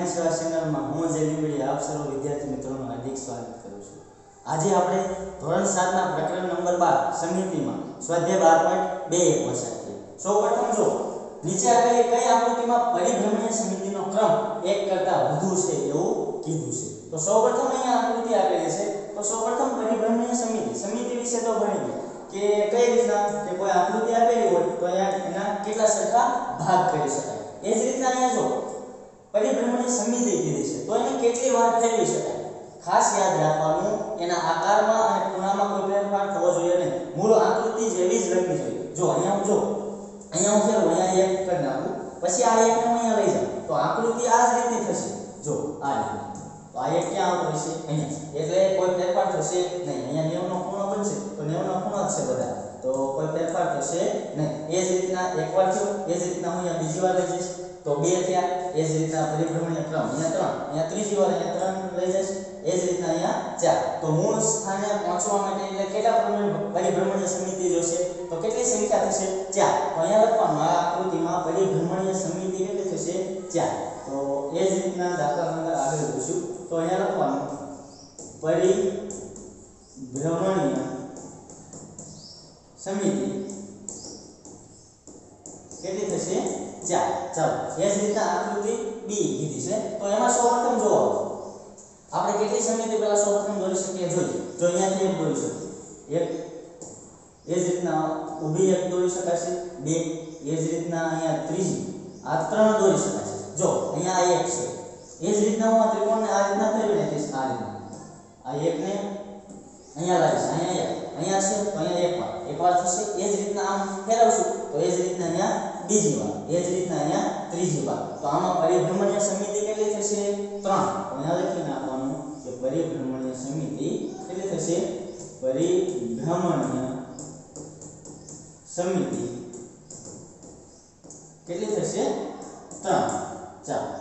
વિજ્ઞાન ક્લાસ ચેનલમાં હું જય લીંબડી આપ સર્વ વિદ્યાર્થી મિત્રોનું હાર્દિક સ્વાગત કરું છું. આજે આપણે ધોરણ સાતના પ્રકરણ નંબર બાર સમિતિમાં સ્વાધ્યાય બાર પોઈન્ટ બે એક વસાવીએ સૌપ્રથમ જો, નીચે આપેલી કઈ આકૃતિમાં પરિભ્રમણીય સમિતિનો ક્રમ એક કરતાં વધુ છે એવું કીધું છે. તો સૌપ્રથમ અહીંયા આકૃતિ આપેલી છે. તો સૌપ્રથમ પરિભ્રમણીય સમિતિ સમિતિ વિશે તો ભણી ગયા કે કઈ રીતના, કે કોઈ આકૃતિ આપેલી હોય તો અહીંયા એના કેટલા સરખા ભાગ કરી શકાય. એ જ રીતના અહીંયા જો પરિભ્રમણની સમિતિ કીધી છે. તો એને કેટલી વાર ફેરવી શકાય ખાસ યાદ રાખવાનું, એના આકારમાં અને ખૂણામાં કોઈ ફેરફાર થવો જોઈએ નહીં. મૂળ આકૃતિ જેવી જ લખવી જોઈએ જો અહીંયા હું જો, અહીંયા હું ફેરવું, અહીંયા એક કરી નાખું. પછી આ એકને હું અહીંયા લઈ જાઉં. તો આકૃતિ આ જ રીતની થશે. જો, આ રીતે. તો આ એક ક્યાં આવતો હશે? અહીંયા. એટલે કોઈ ફેરફાર થશે નહીં. અહીંયા નેવનો ખૂણો બનશે. તો નેવનો ખૂણો જ છે બધા. તો કોઈ ફેરફાર થશે નહીં. એ જ રીતના એકવાર થયો, એ જ રીતના હું અહીંયા બીજી વાર લઈ જઈશ તો બે થયા, એ જ રીતના પરિભ્રમણીય ક્રમ અહીંયા ત્રણ. અહીંયા ત્રીજી વાર અહીંયા ત્રણ લઈ જઈશ એ જ રીતના અહીંયા ચાર. તો મૂળ સ્થાને પહોંચવા માટે એટલે કેટલા પરિભ્રમણ- પરિભ્રમણીય સમિતિ જોશે? તો કેટલી સંખ્યા થશે? ચાર. તો અહીંયા લખવાનું, આ આકૃતિમાં પરિભ્રમણીય સમિતિ કેટલી થશે? ચાર. તો એ જ રીતના દાખલા નંબર આગળ જોઈશું તો અહીંયા લખવાનું, પરિભ્રમણીય સમિતિ. ચાર ચાલો. એ જ રીતના આકૃતિ બી કીધી છે. તો એમાં સૌપ્રથમ જોવો આપણે કેટલી સમિતિ પહેલા સૌપ્રથમ દોરી શકીએ? જોઈએ. તો અહીંયા એક દોરી શકીએ એક, એ જ રીતના ઊભી એક દોરી શકાશે બે, એ જ રીતના અહીંયા ત્રીજી, આ ત્રણ દોરી શકાશે જો, અહીંયા આ એક છે. એ જ રીતના હું આ ત્રિકોણને આ રીતના ફેરવી નાખીશ, આ રીતના આ એકને અહીંયા લાવીશ, અહીંયા એક, અહીંયા છે અહીંયા એક વાર. એક વાર થશે, એ જ રીતના આમ ફેરવશું, તો એ જ રીતના અહીંયા બીજી વાર. એ જ રીતના અહીંયા ત્રીજી વાર. તો આમાં પરિભ્રમણીય સમિતિ કેટલી થશે? ત્રણ. તો અહીંયા લખી નાખવાનું કે પરિભ્રમણીય સમિતિ કેટલી થશે? પરિભ્રમણીય સમિતિ કેટલી થશે? ત્રણ. ચાલો.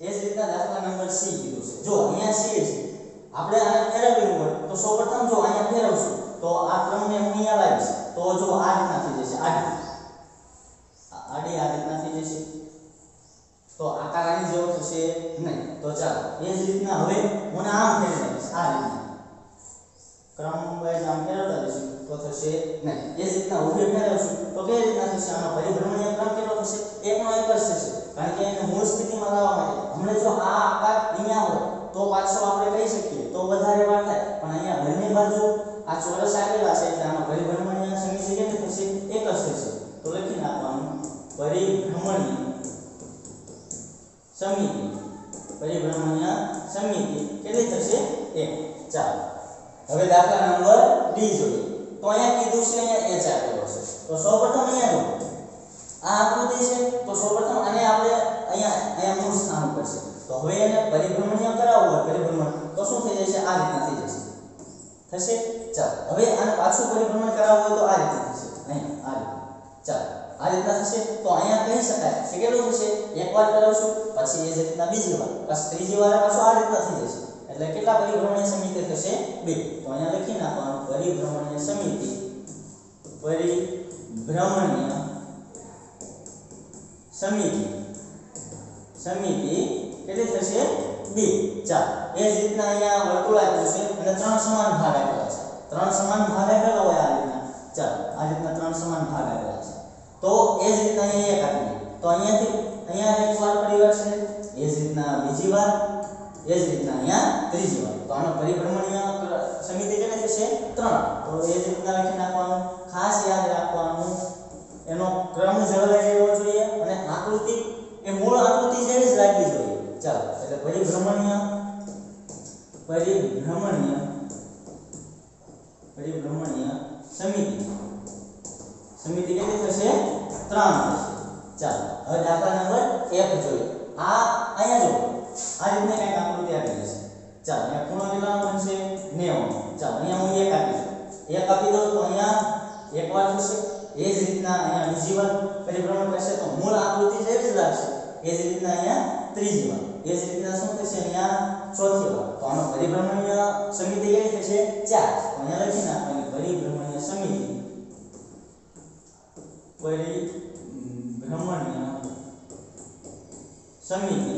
એ જ રીતના દાખલા નંબર સી કીધું છે. જો અહીંયા સી છે. આપણે આને ફેરવવું હોય તો સૌપ્રથમ જો અહીંયા ફેરવશું, તો આ ક્રમને હું અહીંયા લાવીશ તો જો આ રીતના થઈ જશે. આડી આ- આડી આ રીતના થઈ જશે. તો આકાર આની જેવો થશે નહીં. તો ચાલો, એ જ રીતના હવે હું આમ ફેરવી નાખીશ, આ રીતના. ક્રમ વાઇઝ આમ ફેરવતા જઈશું, તો થશે નહીં. એ જ રીતના ઉભે ફેરવશું તો કઈ રીતના થશે. આનો પરિભ્રમણીય ક્રમ કેટલો થશે? એકનો એક જ થશે. કારણ કે એને મૂળ સ્થિતિમાં લાવવા માટે. હમણાં જો આ આકાર અહીંયા હોય, તો પાછો આપણે કહી શકીએ, તો વધારે વાર થાય. પણ અહીંયા બંને બાજુ આ ચોરસ આવેલા છે, એટલે આનો પરિભ્રમણીય સમિતિ કેટલી થશે? એક જ થશે. તો લખી નાખવાનું. પરિભ્રમણીય સમિતિ. પરિભ્રમણીય સમિતિ. કેટલી થશે? એક. ચાલો. હવે દાખલા નંબર ડી જોઈએ. તો અહીંયા કીધું છે અહીંયા એચ આપેલો છે. તો સૌપ્રથમ અહીંયા જો આ આકૃતિ છે. તો સૌપ્રથમ આને આપણે અહીંયા અહીંયા મૂળ સ્થાન ઉપર છે. તો હવે એને પરિભ્રમણીય કરાવવું હોય, પરિભ્રમણ, તો શું થઈ જશે? આ રીતના થઈ જશે. થશે? ચાલો. હવે આને પાછું પરિભ્રમણ કરાવવું હોય તો આ રીતે થશે. અહીંયા, આ રીતે. ચાલો. આ રીતના થશે તો અહીંયા કહી શકાય. કે કેટલું થશે એકવાર કરાવશું પછી એ જ રીતના બીજી વાર. પછી ત્રીજી વાર પાછું આ રીતના થઈ જશે. એટલે કેટલા પરિભ્રમણીય સમિતિ થશે? બે. તો અહીંયા લખી નાખવાનું, પરિભ્રમણીય સમિતિ. પરિભ્રમણીય સમિતિ. સમિતિ કેટલી થશે? બે. ચાલો. એ જ રીતના અહીંયા વર્તુળ આપ્યું છે, અને ત્રણ સમાન ભાગ આપેલા છે. ત્રણ સમાન ભાગ આપેલા હોય આ રીતના. ચાલો. આ રીતના ત્રણ સમાન ભાગ આપેલા છે. તો એ જ રીતના અહીંયા આપી તો અહીંયાથી, અહીંયા એક વાર પરિવાર છે, એ જ રીતના બીજી વાર, એ જ રીતના અહીંયા ત્રીજી વાર. તો આનો પરિભ્રમણીય સમિતિ કેટલી થશે ત્રણ. તો એ જ રીતના લખી નાખવાનું, ખાસ યાદ રાખવાનું. એનો ક્રમ જળવાઈ રહેવો જોઈએ અને આકૃતિ, એ મૂળ આકૃતિ જેવી જ લાગવી જોઈએ. ચાલો, એટલે પરિભ્રમણીય પરિભ્રમણીય પરિભ્રમણીય સમિતિ. સમિતિ કેટલી થશે? ત્રણ થશે ચાલો, હવે દાખલા નંબર એક જોઈએ. આ અહીંયા જો આ રીતની કંઈક આકૃતિ આપી જશે ચાલો, અહીંયા ખૂણો કેટલાનો બનશે? 90 ચાલો, અહીંયા હું એક આપીશ. એક આપી દઉં તો અહીંયા એક વાર થશે. એ જ રીતના અહીંયા બીજી વાર પરિભ્રમણ કરશે તો મૂળ આકૃતિ જેવી જ લાગશે. એ જ રીતના અહીંયા ત્રીજી વાર. એ જ રીતના શું થશે? અહીંયા ચોથી વાર. તો આનો પરિભ્રમણીય સમિતિ કેવી થશે? 4 તો અહીંયા લખી નાખવાની પરિભ્રમણીય સમિતિ. પરિભ્રમણીય સમિતિ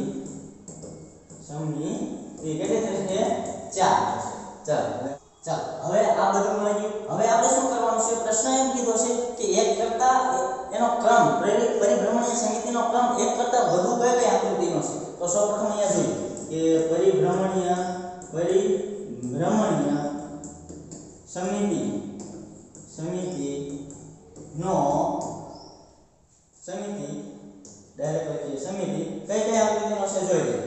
સમિતિ કેટલી થશે? ચાર થશે. ચાલો ચાલો, હવે આ બધું મળી ગયું હવે આપણે શું કરવાનું છે? પ્રશ્ન એમ કીધો છે કે એક કરતા એનો ક્રમ પરિ- પરિભ્રમણીય સમિતિનો ક્રમ એક કરતા વધુ કઈ કઈ આકૃતિનો છે? તો સૌપ્રથમ અહીંયા જોઈએ કે પરિભ્રમણીય પરિભ્રમણીય સમિતિ સમિતિ નો સમિતિ ડાયરેક્ટ લખીએ સમિતિ કઈ કઈ આકૃતિનો છે જોઈ લો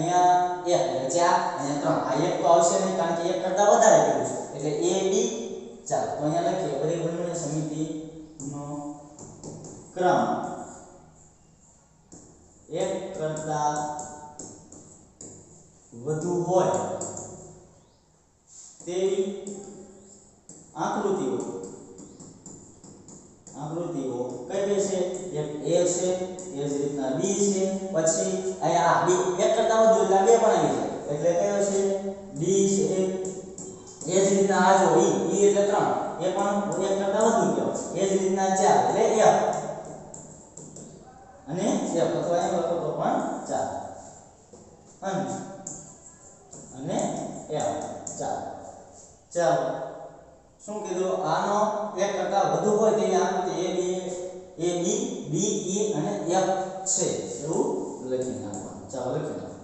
અહીંયા એક એટલે ચાર અહીંયા ત્રણ આ એક તો આવશે નહીં કારણ કે એક કરતા વધારે કર્યું છે એટલે એ બી ચાલો તો અહીંયા લખીએ પરિભ્રમણીય સમિતિ નો ક્રમ એક કરતા વધુ હોય તેવી આકૃતિઓ આકૃતિઓ કઈ કઈ છે એક એ છે એ જ રીતના બી છે, પછી અહીંયા આ બી. એક કરતાં વધુ એટલે બે પણ આવી જાય. એટલે કયો છે? બી છે. એ જ રીતના આ જો ઈ ઈ એટલે ત્રણ. એ પણ એક કરતાં વધુ કહેવાય. એ જ રીતના ચાર એટલે એફ અને એફ અથવા એમ લખો તો પણ ચાર. અને અને એફ ચાર. ચાલો. શું કીધું? આનો એક કરતાં વધુ હોય તેવી આકૃતિ એ બી એ બી બી ઈ અને એફ છે. એવું લખી નાખવાનું. ચાલો લખી નાખો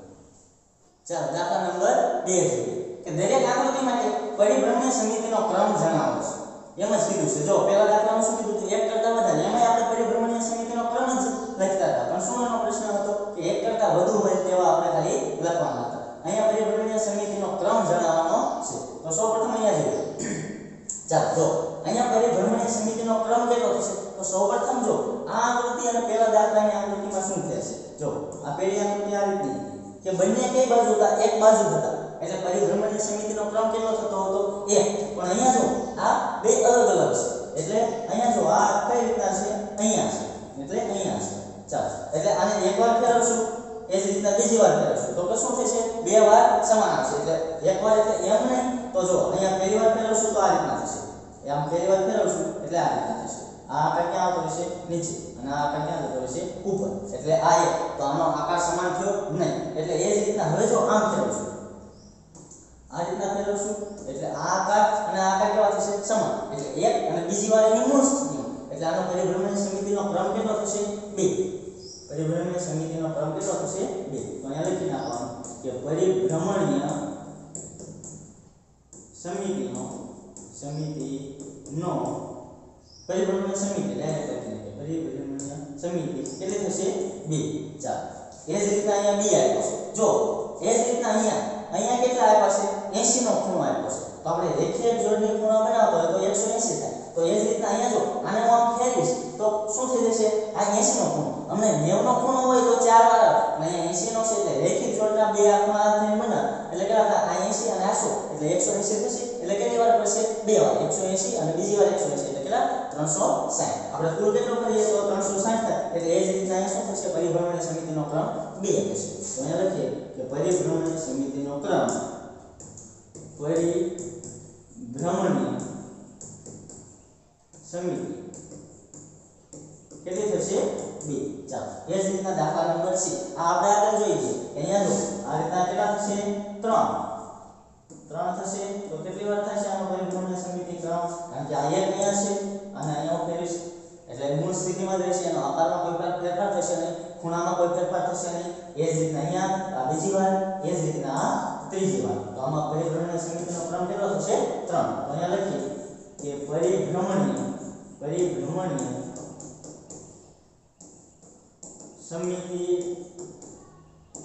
ચાલો, દાખલા નંબર બે જોઈએ કે દરેક આકૃતિ માટે પરિભ્રમણ સમિતિનો ક્રમ જણાવો છે. એમ જ કીધું છે. જો, પહેલા દાખલામાં શું કીધું હતું? એક કરતા વધારે. એમાં આપણે પરિભ્રમણીય સમિતિનો ક્રમ જ લખતા હતા. પણ શું એનો પ્રશ્ન હતો? કે એક કરતા વધુ હોય તેવા આપણે ખાલી લખવાના હતા. અહીંયા પરિભ્રમણીય સમિતિનો ક્રમ જણાવવાનો છે. તો સૌપ્રથમ અહીંયા જોઈએ. ચાલો જો. અહીંયા પરિભ્રમણીય સમિતિનો ક્રમ કેટલો થશે? તો સૌપ્રથમ જો, આ આકૃતિ અને પહેલા દાખલાની આકૃતિમાં શું થશે જો, આ પહેલી આકૃતિ આ રીતની કે બંને કઈ બાજુ હતા? એક બાજુ હતા. એટલે પરિભ્રમણીય સમિતિનો ક્રમ કેટલો થતો હતો? એક. પણ અહીંયા જો, આ બે અલગ અલગ છે. એટલે અહીંયા જો, આ કઈ રીતના છે? અહીંયા છે. એટલે અહીંયા છે. ચાલો. એટલે આને એકવાર ફેરવશું. એ જ રીતના બીજી વાર ફેરવશું તો કે શું થશે? બે વાર સમાન આવશે એટલે એકવાર એટલે એમ નહીં, તો જો અહીંયા પહેલી વાર ફેરવશું તો આ રીતના થશે. એ આમ પહેલી વાર ફેરવશું એટલે આ રીતના થશે. આ આકાર ક્યાં આવતો રહેશે? નીચે. અને આ આકાર ક્યાં જતો રહેશે? ઉપર. એટલે આ એક. તો આનો આકાર સમાન થયો? નહીં. એટલે એ જ રીતના હવે જો આમ ફેરવશું આ રીતના ફેરવશું એટલે આ આકાર અને આ આકાર કેવા થશે? સમાન. એટલે એક અને બીજી વાર એની મૂળ સ્થિતિ. એટલે આનો પરિભ્રમણ સમિતિનો ક્રમ કેટલો થશે? બે. પરિભ્રમણ સમિતિનો ક્રમ કેટલો થશે? બે. તો અહીંયા લખી નાખવાનું કે પરિભ્રમણીય સમિતિનો સમિતિનો પરિભ્રમણીય સમિતિ ડાયરેક્ટ લખી નાખીએ. પરિભ્રમણીય સમિતિ કેટલી થશે? બે. ચાર. એ જ રીતના અહીંયા બી આપ્યો છે. જો, એ જ રીતના અહીંયા અહીંયા કેટલા આપ્યા છે? 80 નો ખૂણો આપ્યો છે. તો આપણે રેખીય જોડણી ખૂણો બનાવતો હોય તો 180 થાય. તો એ જ રીતના અહીંયા જો, આને હું આમ ફેરવીશ, તો શું થઈ જશે? આ 80 નો ખૂણો. અમને 90 નો ખૂણો હોય તો ચાર વાર આવે અને અહીંયા 80 નો છે એટલે રેખીય જોડના બે આ ખૂણા થઈને એટલે કે આ 80 અને આ 100 એટલે 180 થશે એટલે કેટલી વાર પડશે? બે વાર. 180 અને બીજી વાર 180 એટલે કેટલા? 360 આપણે કુલ કેટલો કરીએ તો 360 થાય. એટલે એ જ રીતના અહીંયા શું થશે? પરિભ્રમણ સમિતિનો ક્રમ બે થશે. તો અહીંયા લખીએ કે પરિભ્રમણ સમિતિનો ક્રમ પરિભ્રમણીય સમિતિ. કેટલી થશે? બે ચાલો. એ જ રીતના દાખલા નંબર છે. આ આપણે આગળ છે. અહીંયા જો આ રીતના કેટલા થશે? ત્રણ. ત્રણ થશે તો કેટલી વાર થશે? આનો પરિભ્રમણ સમિતિ ક્રમ કારણ કે આ એક અહીંયા છે અને અહીંયા હું ફેરવીશ. એટલે મૂળ સ્થિતિમાં જ રહેશે. એનો આકારમાં કોઈ ફેરફાર થશે નહીં. ખૂણામાં કોઈ ફેરફાર થશે નહીં. એ જ રીતના અહીંયા. આ બીજી વાર. એ જ રીતના આ ત્રીજી વાર. તો આમાં પરિભ્રમણ સમિતિનો ક્રમ કેટલો થશે? ત્રણ. અહીંયા લખીએ કે પરિભ્રમણીય. પરિભ્રમણીય. સમિતિ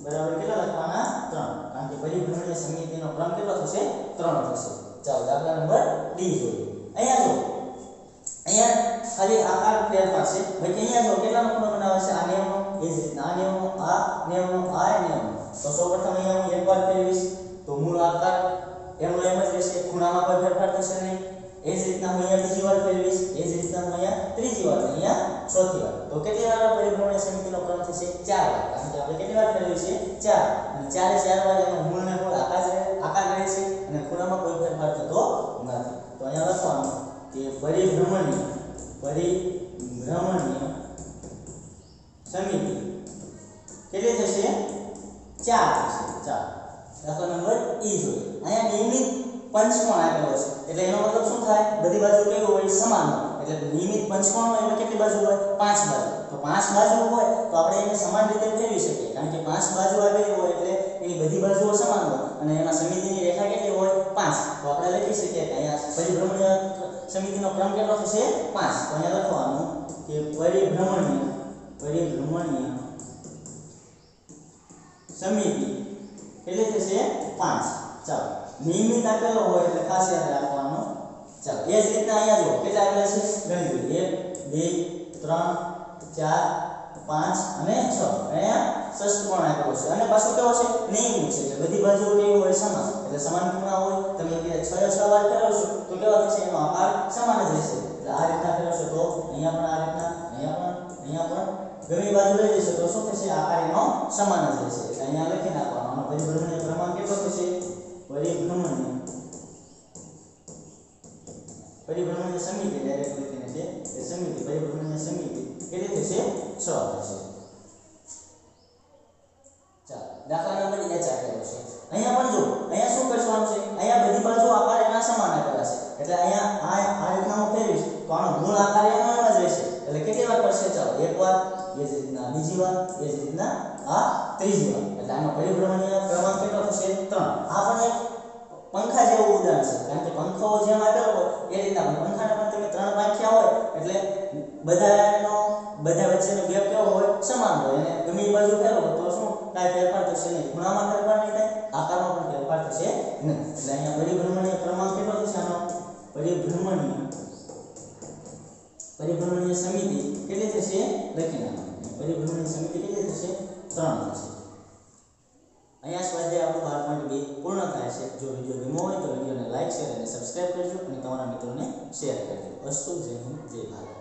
બરાબર કેટલા લખવાના? ત્રણ. કારણ કે પરિભ્રમણીય સમિતિનો ક્રમ કેટલો થશે? ત્રણ થશે. ચાલો, દાખલા નંબર ડી જોઈએ. અહીંયા જો અહીંયા ખાલી આકાર ફેરફાર છે બાકી અહીંયા જો કેટલાનો ખૂણો બનાવે છે આ નિયમનો એ જ રીતના. આ નિયમનો આ નિયમનો આ નિયમનો તો સૌપ્રથમ અહીંયા હું એકવાર ફેરવીશ તો મૂળ આકાર એમનો એમ જ રહેશે. ખૂણામાં કોઈ ફેરફાર થશે નહીં. એ જ રીતના હું અહીંયા બીજી વાર ફેરવીશ. એ જ રીતના હું અહીંયા ત્રીજી વાર, અહીંયા ચોથી વાર. તો કેટલી વાર પરિભ્રમણ સમિતિનો ક્રમ થશે? ચાર કારણ કે આપણે કેટલી વાર ફેરવી છે ચાર. અને ચારે ચાર વાર એનો મૂળને મૂળ આકાર આકાર રહે છે અને ખૂણામાં કોઈ ફેરફાર થતો નથી. તો અહીંયા લખવાનું કે પરિભ્રમણીય પરિભ્રમણીય સમિતિ કેટલી થશે? ચાર થશે. ચાર. દાખલા નંબર ઈ જોઈએ. અહીંયા નિયમિત પંચકોણ આપેલો છે. એટલે એનો મતલબ શું થાય? બધી બાજુ કેવું હોય? સમાન હોય. એટલે નિયમિત પંચકોણ એટલે કેટલી બાજુ હોય? પાંચ બાજુ. તો પાંચ બાજુ હોય તો આપણે એને સમાન રીતે ફેરવી શકીએ. કારણ કે પાંચ બાજુ આવેલી હોય એટલે એની બધી બાજુઓ સમાન હોય અને એમાં સમિતિની રેખા કેટલી હોય? પાંચ. તો આપણે લખી શકીએ કે અહીંયા પરિભ્રમણીય સમિતિનો ક્રમ કેટલો થશે? પાંચ. તો અહીંયા લખવાનું કે પરિભ્રમણીય પરિભ્રમણીય સમિતિ એટલે થશે? પાંચ. ચાલો. નિયમિત આપેલો હોય એટલે ખાસ યાદ રાખવાનું ચાલો, એ જ રીતના અહીંયા જો કેટલા આપેલા છે? ગણી જોઈએ એક, બે, ત્રણ, ચાર, પાંચ અને છ. અહીંયા ષષ્ઠકોણ આપેલો છે? અને પાછો કેવો છે? નિયમિત છે. એટલે બધી બાજુઓ કેવી હોય સમાન. એટલે સમાન ખૂણા હોય? તમે કે છ છ વાર ફેરવશો તો કેવા થશે? એનો આકાર સમાન જ રહેશે. એટલે આ રીતના ફેરવશો તો અહીંયા પણ આ રીતના, અહીંયા પણ અહીંયા પણ ગમે બાજુ લઈ જશો. તો શું થશે? આકાર એનો સમાન જ રહેશે. એટલે અહીંયા લખી નાખવાનો. આનો પરિભ્રમણીય ક્રમાંક કેટલો થશે? પરિભ્રમણીય. પરિભ્રમણીય સમિતિ ડાયરેક્ટ લખીને છે. એ સમિતિ પરિભ્રમણ સમિતિ કેટલી થશે 6 થશે ચાલો દાખલા નંબર એ આપેલો છે. અહીંયા પણ જો અહીંયા શું કરવાનું છે? અહીંયા બધી બાજુ આકાર એના સમાન આપેલા છે. એટલે અહીંયા આ આ હું ફેરવીશ તો આનો મૂળ આકાર એનો જ રહેશે. એટલે કેટલી વાર કરશે? ચાલો, એક વાર, એ જ રીતના બીજી વાર, એ જ રીતના આ ત્રીજી વાર. એટલે આનો પરિભ્રમણીય ક્રમાંક કેટલો થશે? ત્રણ. આ પણ એક પંખા જેવું ઉદાહરણ છે. કારણ કે પંખો જેમ આપેલો હોય, એ રીતના પણ. પંખાના પણ તમે ત્રણ પાંખ્યા હોય, એટલે બધાનો, બધા વચ્ચેનો ગેપ કેવો હોય? સમાન હોય. અને ગમે બાજુ ફેરવો, તો શું? કાંઈ ફેરફાર થશે નહીં. ખૂણામાં ફેરફાર નહીં થાય. આકારમાં પણ ફેરફાર થશે નહીં. એટલે અહીંયા પરિભ્રમણીય ક્રમાંક કેટલો થશે આનો? પરિભ્રમણીય. પરિભ્રમણીય સમિતિ કેટલી થશે? લખી નાખો. પરિભ્રમણીય સમિતિ કેટલી થશે? ત્રણ થશે. અહીંયા સ્વાધ્યાય આપણું પૂર્ણ થાય છે. જો વીડિયો ગમ્યો હોય તો વિડીયોને લાઇક શેર અને સબસ્ક્રાઇબ કરજો અને તમારા મિત્રોને શેર કરજો. અસ્તુ, જય હિન્દ, જય ભારત.